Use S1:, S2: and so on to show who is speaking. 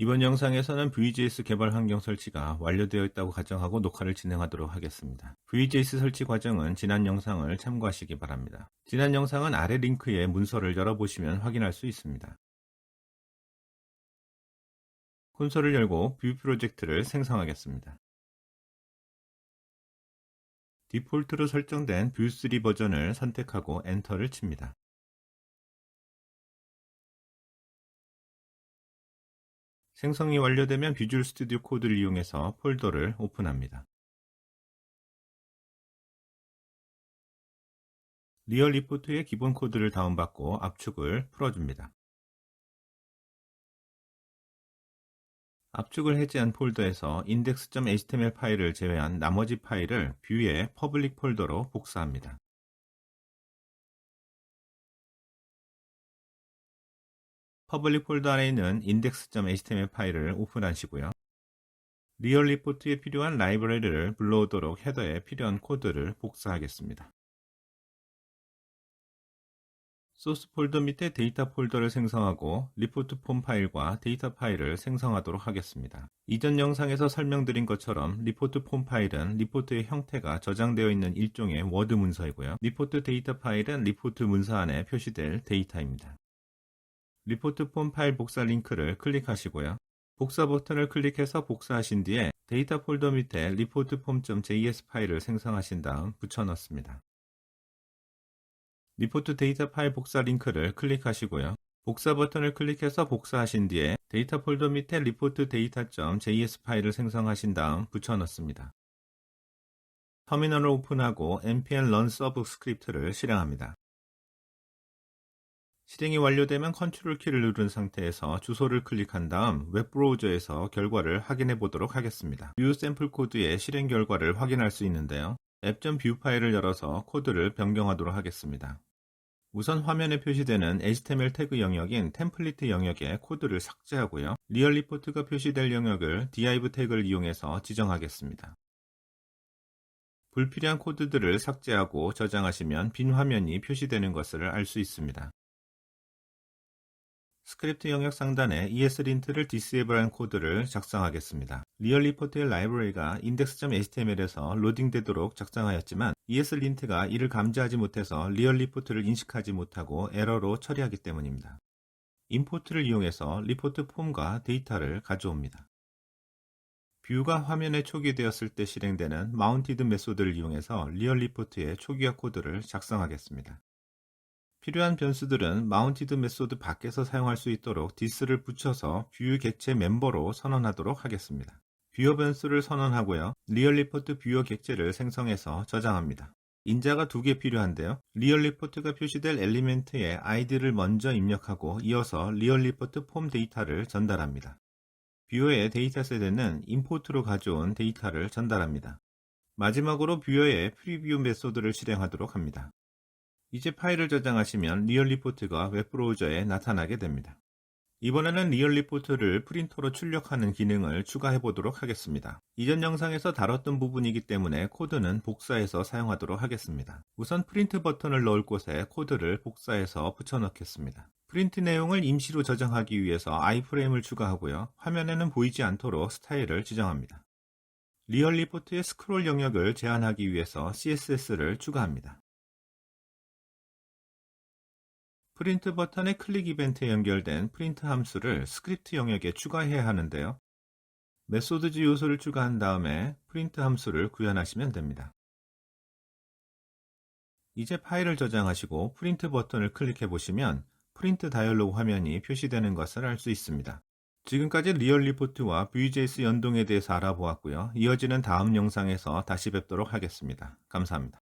S1: 이번 영상에서는 VJS 개발 환경 설치가 완료되어 있다고 가정하고 녹화를 진행하도록 하겠습니다. VJS 설치 과정은 지난 영상을 참고하시기 바랍니다. 지난 영상은 아래 링크에 문서를 열어보시면 확인할 수 있습니다. 콘솔을 열고 뷰 프로젝트를 생성하겠습니다. 디폴트로 설정된 뷰3 버전을 선택하고 엔터를 칩니다. 생성이 완료되면 비주얼 스튜디오 코드를 이용해서 폴더를 오픈합니다. 리얼 리포트의 기본 코드를 다운받고 압축을 풀어줍니다. 압축을 해제한 폴더에서 index.html 파일을 제외한 나머지 파일을 뷰의 퍼블릭 폴더로 복사합니다. 퍼블릭 폴더 안에 있는 index.html 파일을 오픈하시고요. 리얼 리포트에 필요한 라이브러리를 불러오도록 헤더에 필요한 코드를 복사하겠습니다. 소스 폴더 밑에 데이터 폴더를 생성하고 리포트 폼 파일과 데이터 파일을 생성하도록 하겠습니다. 이전 영상에서 설명드린 것처럼 리포트 폼 파일은 리포트의 형태가 저장되어 있는 일종의 워드 문서이고요. 리포트 데이터 파일은 리포트 문서 안에 표시될 데이터입니다. 리포트 폼 파일 복사 링크를 클릭하시고요. 복사 버튼을 클릭해서 복사하신 뒤에 데이터 폴더 밑에 리포트 폼.js 파일을 생성하신 다음 붙여넣습니다. 리포트 데이터 파일 복사 링크를 클릭하시고요. 복사 버튼을 클릭해서 복사하신 뒤에 데이터 폴더 밑에 리포트 데이터.js 파일을 생성하신 다음 붙여넣습니다. 터미널을 오픈하고 npm run sub 스크립트를 실행합니다. 실행이 완료되면 컨트롤 키를 누른 상태에서 주소를 클릭한 다음 웹 브라우저에서 결과를 확인해 보도록 하겠습니다. 뷰 샘플 코드의 실행 결과를 확인할 수 있는데요. app.view 파일을 열어서 코드를 변경하도록 하겠습니다. 우선 화면에 표시되는 HTML 태그 영역인 템플릿 영역에 코드를 삭제하고요. 리얼 리포트가 표시될 영역을 div 태그를 이용해서 지정하겠습니다. 불필요한 코드들을 삭제하고 저장하시면 빈 화면이 표시되는 것을 알 수 있습니다. 스크립트 영역 상단에 ESLint를 disable한 코드를 작성하겠습니다. 리얼 리포트의 라이브러리가 index.html에서 로딩되도록 작성하였지만 ESLint가 이를 감지하지 못해서 리얼 리포트를 인식하지 못하고 에러로 처리하기 때문입니다. 임포트를 이용해서 리포트 폼과 데이터를 가져옵니다. 뷰가 화면에 초기되었을 때 실행되는 마운티드 메소드를 이용해서 리얼 리포트의 초기화 코드를 작성하겠습니다. 필요한 변수들은 마운티드 메소드 밖에서 사용할 수 있도록 디스를 붙여서 뷰 객체 멤버로 선언하도록 하겠습니다. 뷰어 변수를 선언하고요. 리얼 리포트 뷰어 객체를 생성해서 저장합니다. 인자가 두 개 필요한데요. 리얼 리포트가 표시될 엘리멘트에 아이디를 먼저 입력하고 이어서 리얼 리포트 폼 데이터를 전달합니다. 뷰어의 데이터셋에는 임포트로 가져온 데이터를 전달합니다. 마지막으로 뷰어의 프리뷰 메소드를 실행하도록 합니다. 이제 파일을 저장하시면 리얼 리포트가 웹브라우저에 나타나게 됩니다. 이번에는 리얼 리포트를 프린터로 출력하는 기능을 추가해 보도록 하겠습니다. 이전 영상에서 다뤘던 부분이기 때문에 코드는 복사해서 사용하도록 하겠습니다. 우선 프린트 버튼을 넣을 곳에 코드를 복사해서 붙여넣겠습니다. 프린트 내용을 임시로 저장하기 위해서 iframe을 추가하고요. 화면에는 보이지 않도록 스타일을 지정합니다. 리얼 리포트의 스크롤 영역을 제한하기 위해서 CSS를 추가합니다. 프린트 버튼의 클릭 이벤트에 연결된 프린트 함수를 스크립트 영역에 추가해야 하는데요. 메소드즈 요소를 추가한 다음에 프린트 함수를 구현하시면 됩니다. 이제 파일을 저장하시고 프린트 버튼을 클릭해 보시면 프린트 다이얼로그 화면이 표시되는 것을 알 수 있습니다. 지금까지 리얼 리포트와 Vue.js 연동에 대해서 알아보았고요. 이어지는 다음 영상에서 다시 뵙도록 하겠습니다. 감사합니다.